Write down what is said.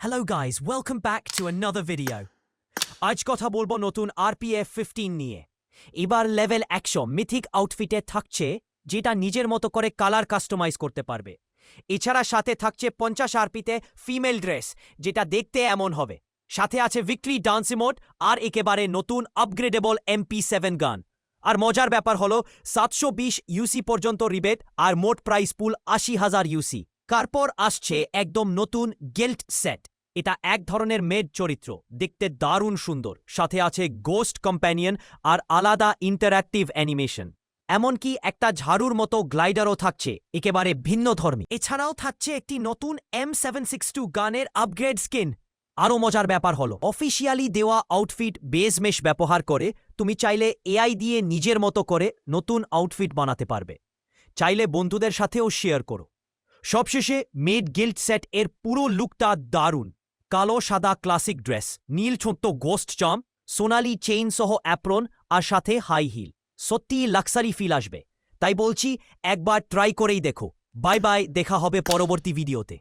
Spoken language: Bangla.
Hello guys, welcome back to another video. আজ কথা বলব নতুন আরপিএফ ফিফটিন নিয়ে। এবার লেভেল একশো মিথিক আউটফিটে থাকছে যেটা নিজের মতো করে কালার কাস্টমাইজ করতে পারবে। এছাড়া সাথে থাকছে পঞ্চাশ আরপিতে ফিমেল ড্রেস যেটা দেখতে এমন হবে। সাথে আছে ভিক্টরি ডান্স ইমোট আর একেবারে নতুন আপগ্রেডেবল এমপি সেভেন গান। আর মজার ব্যাপার হলো সাতশো বিশ ইউসি পর্যন্ত রিবেট আর মোট প্রাইস পুল আশি হাজার ইউসি তারপর আসছে একদম নতুন গেল্ট সেট। এটা এক ধরনের মেড চরিত্র, দেখতে দারুণ সুন্দর। সাথে আছে গোস্ট কম্প্যানিয়ন আর আলাদা ইন্টারঅ্যাক্টিভ অ্যানিমেশন এমনকি একটা ঝাড়ুর মতো গ্লাইডারও থাকছে, একেবারে ভিন্ন ধর্মী। এছাড়াও থাকছে একটি নতুন এম সেভেন সিক্স টু গানের আপগ্রেড স্কিন আরও মজার ব্যাপার হলো অফিসিয়ালি দেওয়া আউটফিট বেস মেশ ব্যবহার করে, তুমি চাইলে এআই দিয়ে নিজের মতো করে নতুন আউটফিট বানাতে পারবে। চাইলে বন্ধুদের সাথেও শেয়ার করো। সবশেষে মেড গিল্ড সেট এর পুরো লুকটা দারুণ। কালো, সাদা ক্লাসিক ড্রেস, নীল ছোট্ট গোস্ট চম, সোনালি চেইন সহ অ্যাপ্রন আর সাথে হাই হিল। সত্যিই লাক্সারি ফিল আসবে। তাই বলছি, একবার ট্রাই করেই দেখো। বাই বাই, দেখা হবে পরবর্তী ভিডিওতে।